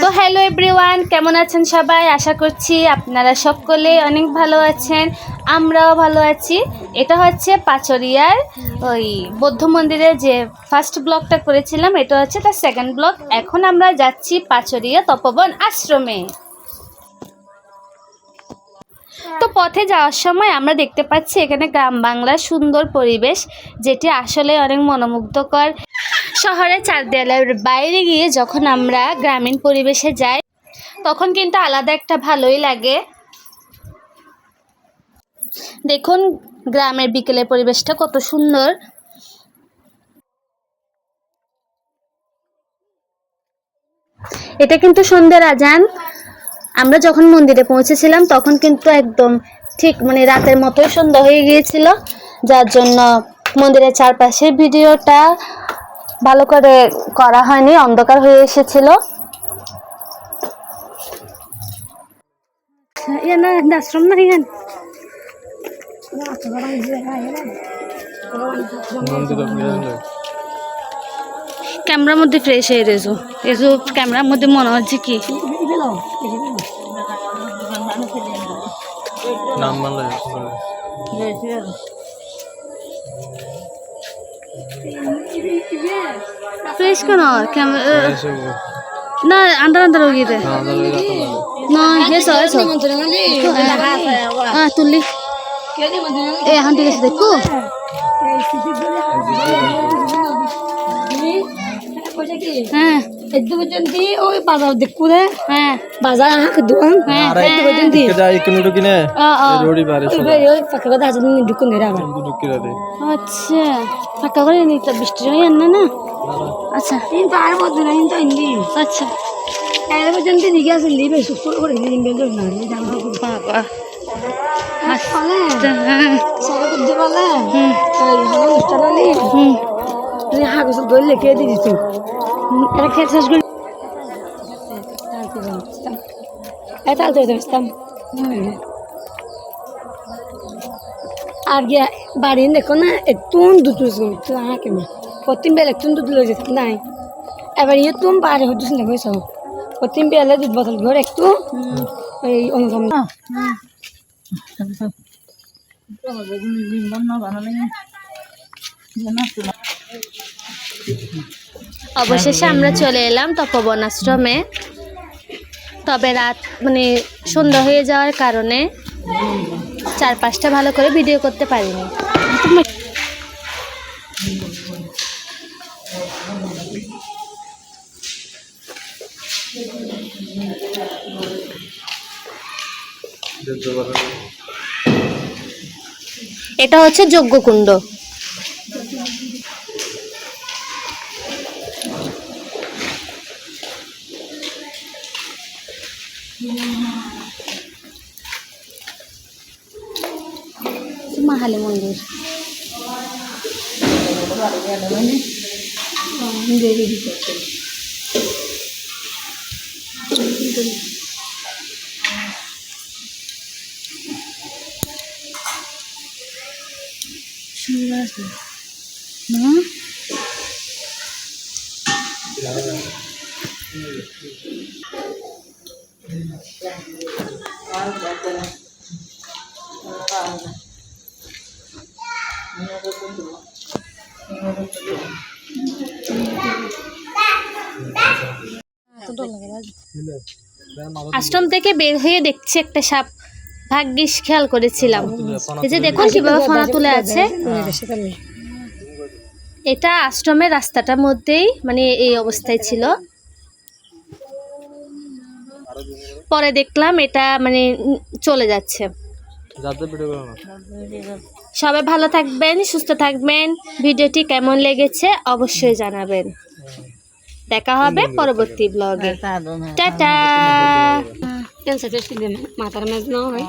তো hello everyone কেমন আছেন সবাই? আশা করছি আপনারা সকলে অনেক ভালো আছেন, আমরাও ভালো আছি। এটা হচ্ছে পাচরিয়ার ওই বৌদ্ধ মন্দিরে যে ফার্স্ট ব্লগটা করেছিলাম, এটা হচ্ছে তার সেকেন্ড ব্লগ এখন আমরা যাচ্ছি পাচরিয়া তপবন আশ্রমে। তো পথে যাওয়ার সময় আমরা দেখতে পাচ্ছি এখানে গ্রাম বাংলার সুন্দর পরিবেশ, যেটি আসলে অনেক মনোমুগ্ধকর। শহরের চার দেয়ালের বাইরে গিয়ে যখন আমরা গ্রামীণ পরিবেশে যাই, তখন কিন্তু আলাদা একটা ভালোই লাগে। দেখুন গ্রামের বিকেলের পরিবেশটা কত সুন্দর। এটা কিন্তু সন্ধ্যের আজান। আমরা যখন মন্দিরে পৌঁছেছিলাম, তখন কিন্তু একদম ঠিক মানে রাতের মতোই সন্ধ্যা হয়ে গিয়েছিল। যার জন্য মন্দিরের চারপাশের ভিডিওটা ভালো করে করা হয়নি অন্ধকার হয়ে এসেছিল। আশ্রম না ইয়ান ক্যামেরার মধ্যে ফ্রেশ হয়ে রেজো এজো ক্যামেরার মধ্যে মনে হচ্ছে কি? নাম ফ্রেশ কেন? না আন্ডার আন্ডার হয়ে গিয়ে না এসো এসো হ্যাঁ তুললি। এ এখন ঠিক আছে দেখো। ওই বাজার দেখু রে বাজার দোকান একটু পর্যন্ত ইকনো ঢুকিনে ও ও রোডি বারে ওই পাখি কথা আছে ঢুকুন ধরে আবার ঢুকি রে ফাঁকা করে নিতে বৃষ্টি না? না কিন্তু আর মধ্যে না কিন্তু হিন্দি। এর পর্যন্ত দিকে আছে লিবে সুস্থ করে দিন বেল না জানো বাবা। পালে সবাই করতে পারলে হুম। এই হলো অনুষ্ঠান আলি হুম। তুই হাগস দই লেখে দিয়ে দিস এটা খেয়ে আর গিয়া বাড়ি দেখো না একটু দুধ তো আঁকে মা? প্রতিম বেলা একটু দুধ লয়ে যেত নাই। এবার ইয়ে তুমি বাড়ি হচ্ছে না কইস প্রতিম বেলা দুধ বোতল ঘর একটু এই অনুভব অবশেষে আমরা চলে এলাম তপবন আশ্রমে তবে রাত মানে সন্ধ্যা হয়ে যাওয়ার কারণে চারপাশটা ভালো করে ভিডিও করতে পারিনি। এটা হচ্ছে যজ্ঞকুণ্ড। মাহালি মন্দির হুম আশ্রম থেকে বের হয়ে দেখছি একটা সাপ। ভাগ্যিস খেয়াল করেছিলাম। এই যে দেখুন কীভাবে ফোনা তুলে আছে। এটা আশ্রমের রাস্তাটার মধ্যেই মানে এই অবস্থায় ছিল। পরে দেখলাম এটা মানে চলে যাচ্ছে। সবাই ভালো থাকবেন সুস্থ থাকবেন। ভিডিওটি কেমন লেগেছে অবশ্যই জানাবেন। দেখা হবে পরবর্তী ব্লগে টাটা। মাথার মেজ না হয়।